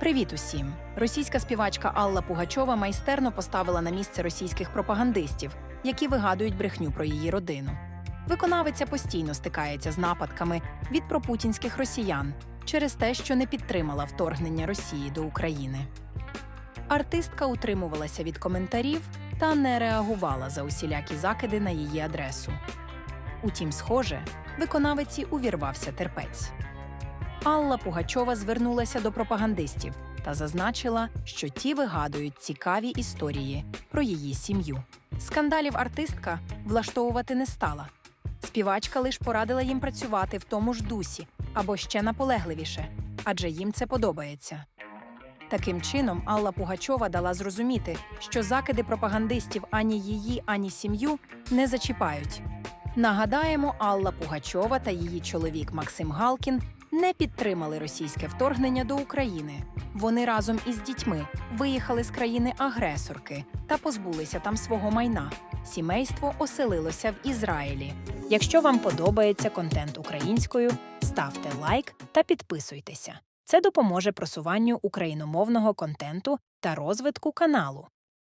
Привіт усім! Російська співачка Алла Пугачова майстерно поставила на місце російських пропагандистів, які вигадують брехню про її родину. Виконавиця постійно стикається з нападками від пропутінських росіян через те, що не підтримала вторгнення Росії до України. Артистка утримувалася від коментарів та не реагувала за усілякі закиди на її адресу. Утім, схоже, виконавиці увірвався терпець. Алла Пугачова звернулася до пропагандистів та зазначила, що ті вигадують цікаві історії про її сім'ю. Скандалів артистка влаштовувати не стала. Співачка лише порадила їм працювати в тому ж дусі або ще наполегливіше, адже їм це подобається. Таким чином, Алла Пугачова дала зрозуміти, що закиди пропагандистів ані її, ані сім'ю не зачіпають. Нагадаємо, Алла Пугачова та її чоловік Максим Галкін не підтримали російське вторгнення до України. Вони разом із дітьми виїхали з країни-агресорки та позбулися там свого майна. Сімейство оселилося в Ізраїлі. Якщо вам подобається контент українською, ставте лайк та підписуйтеся. Це допоможе просуванню україномовного контенту та розвитку каналу.